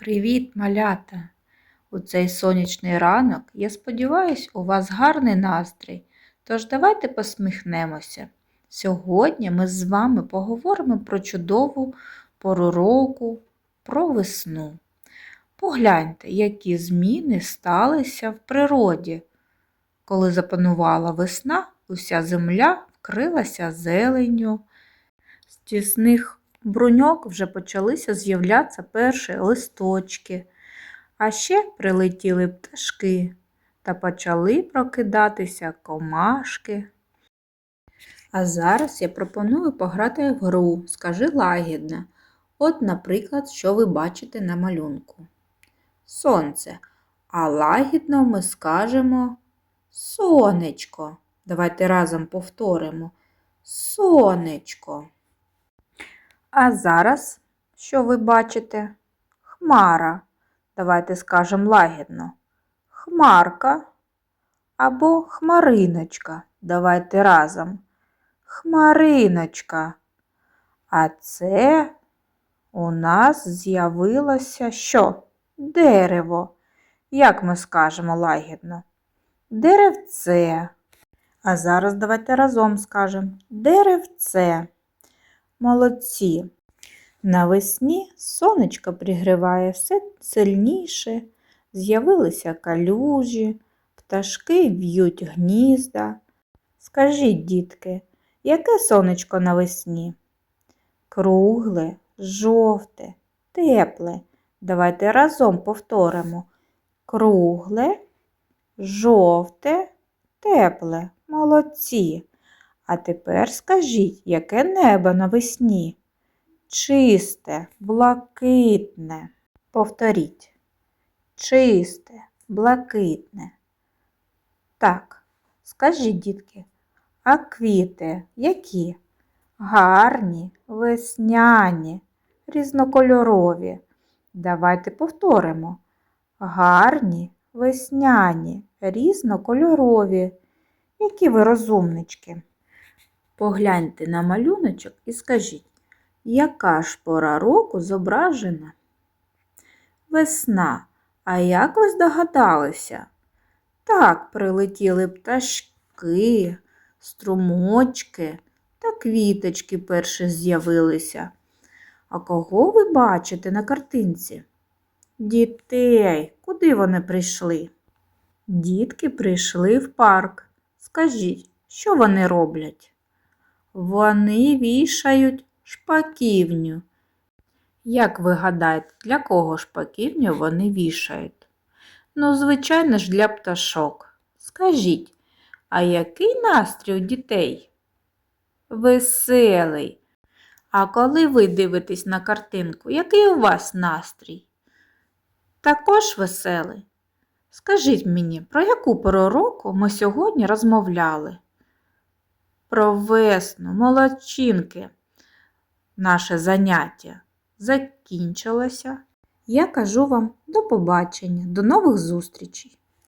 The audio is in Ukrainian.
Привіт, малята! У цей сонячний ранок, я сподіваюся, у вас гарний настрій. Тож давайте посміхнемося. Сьогодні ми з вами поговоримо про чудову пору року, про весну. Погляньте, які зміни сталися в природі. Коли запанувала весна, уся земля вкрилася зеленню. З тісних бруньок вже почалися з'являтися перші листочки, а ще прилетіли пташки та почали прокидатися комашки. А зараз я пропоную пограти в гру Скажи лагідно. От, наприклад, що ви бачите на малюнку. Сонце. А лагідно ми скажемо сонечко. Давайте разом повторимо. Сонечко. А зараз, що ви бачите? Хмара. Давайте скажемо лагідно. Хмарка або хмариночка. Давайте разом. Хмариночка. А це у нас з'явилося що? Дерево. Як ми скажемо лагідно? Деревце. А зараз давайте разом скажемо деревце. Молодці. Навесні сонечко пригріває все сильніше, з'явилися калюжі, пташки в'ють гнізда. Скажіть, дітки, яке сонечко навесні? Кругле, жовте, тепле. Давайте разом повторимо. Кругле, жовте, тепле. Молодці. А тепер скажіть, яке небо навесні? Чисте, блакитне. Повторіть. Чисте, блакитне. Так, скажіть, дітки, а квіти які? Гарні, весняні, різнокольорові. Давайте повторимо. Гарні, весняні, різнокольорові. Які ви розумнички. Погляньте на малюночок і скажіть, яка ж пора року зображена? Весна. А як ви здогадалися? Так, прилетіли пташки, струмочки та квіточки перші з'явилися. А кого ви бачите на картинці? Дітей, куди вони прийшли? Дітки прийшли в парк. Скажіть, що вони роблять? Вони вішають шпаківню. Як ви гадаєте, для кого шпаківню вони вішають? Ну, звичайно ж, для пташок. Скажіть, а який настрій у дітей? Веселий. А коли ви дивитесь на картинку, який у вас настрій? Також веселий. Скажіть мені, про яку пору року ми сьогодні розмовляли? Про весну, молодчинки. Наше заняття закінчилося. Я кажу вам до побачення, до нових зустрічей!